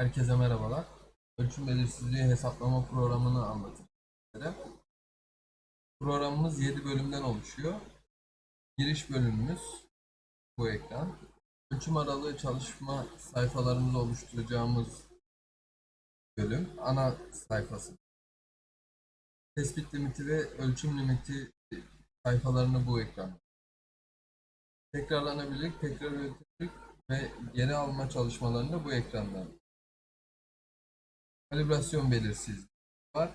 Herkese merhabalar. Ölçüm belirsizliği hesaplama programını anlatacağım. Programımız 7 bölümden oluşuyor. Giriş bölümümüz bu ekran. Ölçüm aralığı çalışma sayfalarımızı oluşturacağımız bölüm ana sayfası. Tespit limiti ve ölçüm limiti sayfalarını bu ekran. Tekrarlanabilirlik, tekrar üreticilik ve geri alma çalışmalarını bu ekrandan. Kalibrasyon belirsizliği var.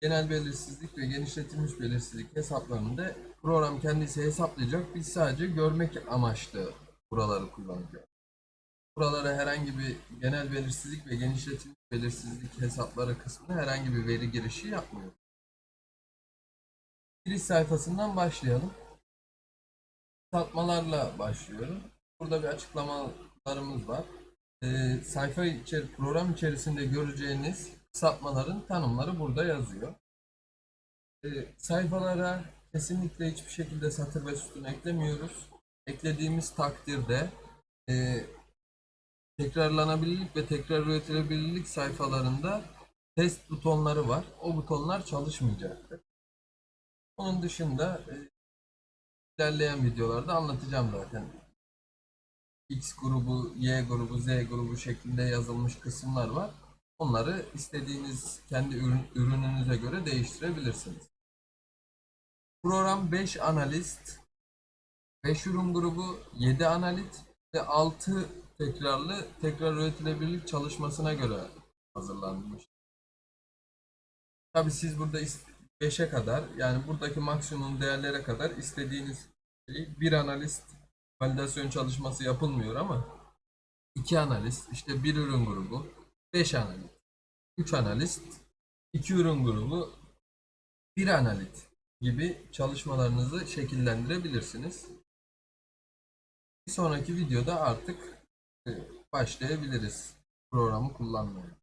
Genel belirsizlik ve genişletilmiş belirsizlik hesaplarını da program kendisi hesaplayacak. Biz sadece görmek amaçlı buraları kullanacağız. Buralara herhangi bir genel belirsizlik ve genişletilmiş belirsizlik hesapları kısmına herhangi bir veri girişi yapmıyor. Giriş sayfasından başlayalım. Satmalarla başlıyorum. Burada bir açıklamalarımız var. Ee, sayfa içeri, program içerisinde göreceğiniz sapmaların tanımları burada yazıyor. Ee, sayfalara kesinlikle hiçbir şekilde satır ve sütun eklemiyoruz. Eklediğimiz takdirde e, tekrarlanabilirlik ve tekrar üretilebilirlik sayfalarında test butonları var. O butonlar çalışmayacaktır. Onun dışında e, ilerleyen videolarda anlatacağım zaten. X grubu, Y grubu, Z grubu şeklinde yazılmış kısımlar var. Onları istediğiniz kendi ürün, ürününüze göre değiştirebilirsiniz. Program 5 analist, 5 ürün grubu, 7 analit ve 6 tekrarlı tekrar üretilebilirlik çalışmasına göre hazırlanmış. Tabi siz burada 5'e kadar yani buradaki maksimum değerlere kadar istediğiniz şeyi bir analist validasyon çalışması yapılmıyor ama iki analist, işte bir ürün grubu, 5 analist, 3 analist, 2 ürün grubu, bir analit gibi çalışmalarınızı şekillendirebilirsiniz. Bir sonraki videoda artık e, başlayabiliriz programı kullanmaya.